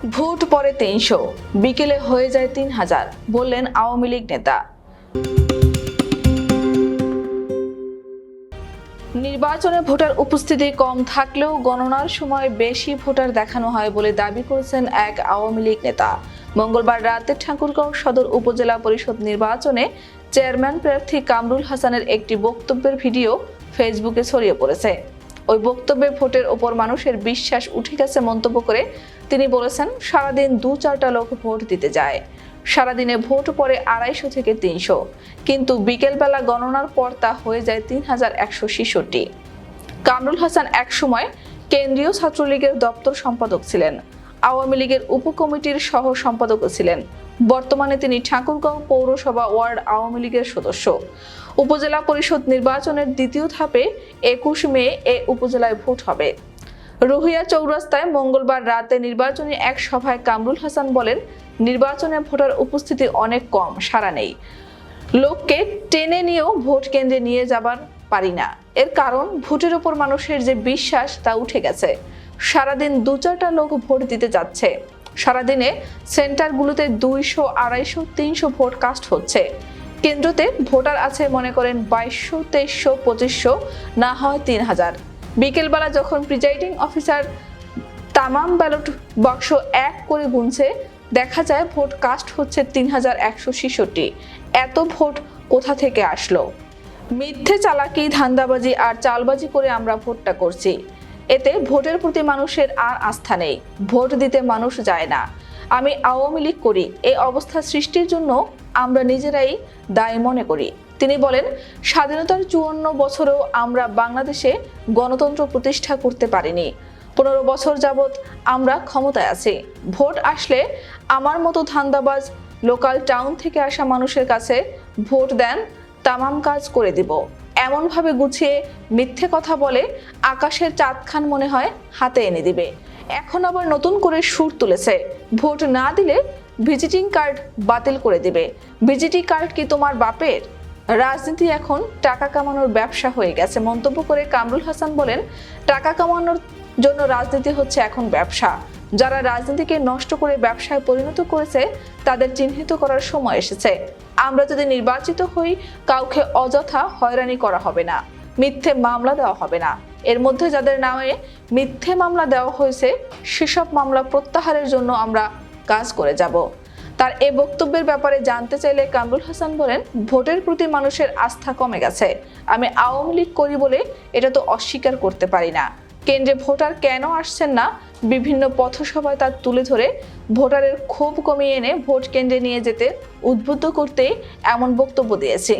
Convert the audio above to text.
Vote পরে তিনশো, বিকেলে হয়ে যায় তিন হাজার, বললেন আওয়ামী লীগ নেতা। নির্বাচনে ভোটার উপস্থিতি কম থাকলেও গণনার সময় বেশি ভোটার দেখানো হয় বলে দাবি করেছেন এক আওয়ামী লীগ নেতা। মঙ্গলবার রাতে ঠাকুরগাঁও সদর উপজেলা পরিষদ নির্বাচনে চেয়ারম্যান প্রার্থী কামরুল হাসানের একটি বক্তব্যের ভিডিও ফেসবুকে ছড়িয়ে পড়েছে। ওই বক্তব্যে ভোটের ওপর মানুষের বিশ্বাস উঠে গেছে মন্তব্য করে তিনি বলেছেন, সারাদিন দু চারটা লোক ভোট দিতে যায়। সারাদিনে ভোট পড়ে আড়াইশো থেকে তিনশো। কিন্তু বিকেলবেলা গণনার পর তা হয়ে যায় তিন হাজার একশো ছেষট্টি। কামরুল হাসান একসময় কেন্দ্রীয় ছাত্রলীগের দপ্তর সম্পাদক ছিলেন। আওয়ামী লীগের উপকমিটির সহ সম্পাদকও ছিলেন। বর্তমানে তিনি ঠাকুরগাঁও পৌরসভা ওয়ার্ড আওয়ামী লীগের সদস্য। উপজেলা পরিষদ নির্বাচনের দ্বিতীয় ধাপে একুশ মে এ উপজেলায় ভোট হবে। রুহিয়া চৌরাস্তায় মঙ্গলবার রাতে নির্বাচনী এক সভায় কামরুল হাসান বলেন, নির্বাচনে ভোটার উপস্থিতি অনেক কম সারা নেই। লোককে টেনে নিয়েও ভোট কেন্দ্রে নিয়ে যাবার পারি না। এর কারণ, ভোটের উপর মানুষের যে বিশ্বাস, তা উঠে গেছে। সারাদিন দু চারটা লোক ভোট দিতে যাচ্ছে। সারাদিনে সেন্টারগুলোতে দুইশো, আড়াইশো, তিনশো ভোট কাস্ট হচ্ছে। কেন্দ্রতে ভোটার আছে মনে করেন বাইশশো, তেইশশো, পঁচিশশো, না হয় তিন হাজার। বিকেলবেলা যখন প্রিজাইডিং অফিসার তামাম ব্যালট বাক্স এক করে গুনছে, দেখা যায় ভোট কাস্ট হচ্ছে তিন হাজার একশো ছেষট্টি। এত ভোট কোথা থেকে আসলো? মিথ্যে চালাকি, ধান্দাবাজি আর চালবাজি করে আমরা ভোটটা করছি। এতে ভোটের প্রতি মানুষের আর আস্থা নেই। ভোট দিতে মানুষ যায় না। আমি আওয়ামী লীগ করি, এই অবস্থা সৃষ্টির জন্য আমরা নিজেরাই দায়ী মনে করি। তিনি বলেন, স্বাধীনতার চুয়ান্ন বছরেও আমরা বাংলাদেশে গণতন্ত্র প্রতিষ্ঠা করতে পারিনি। পনেরো বছর যাবৎ আমরা ক্ষমতায় আছি। ভোট আসলে আমার মতো ধান্দাবাজ লোকাল টাউন থেকে আসা মানুষের কাছে ভোট দেন, তামাম কাজ করে দিব। এমনভাবে গুছিয়ে মিথ্যে কথা বলে আকাশের চাঁদ খান মনে হয় হাতে এনে দিবে। এখন আবার নতুন করে সুর তুলেছে। ভোট না দিলে ভিজিটিং কার্ড বাতিল করে দিবে। ভিজিটিং কার্ড কি তোমার বাপের? রাজনীতি এখন টাকা কামানোর ব্যবসা হয়ে গেছে। মন্তব্য করে কামরুল হাসান বলেন, টাকা কামানোর জন্য রাজনীতি হচ্ছে এখন ব্যবসা। যারা রাজনীতিকে নষ্ট করে ব্যবসায় পরিণত করেছে, তাদের চিহ্নিত করার সময় এসেছে। আমরা যদি নির্বাচিত হই, কাউকে অযথা হয়রানি করা হবে না, মিথ্যে মামলা দেওয়া হবে না। এর মধ্যে যাদের নামে মিথ্যে মামলা দেওয়া হয়েছে, সেসব মামলা প্রত্যাহারের জন্য আমরা কাজ করে যাব। তার এ বক্তব্যের ব্যাপারে জানতে চাইলে কামরুল হাসান বলেন, ভোটের প্রতি মানুষের আস্থা কমে গেছে। আমি আওয়ামী লীগ করি বলে এটা তো অস্বীকার করতে পারি না। কেন্দ্রে ভোটার কেন আসছেন না? বিভিন্ন পথসভায় তার তুলে ধরে ভোটারের ক্ষোভ কমিয়ে এনে ভোট কেন্দ্রে নিয়ে যেতে উদ্বুদ্ধ করতেই এমন বক্তব্য দিয়েছি।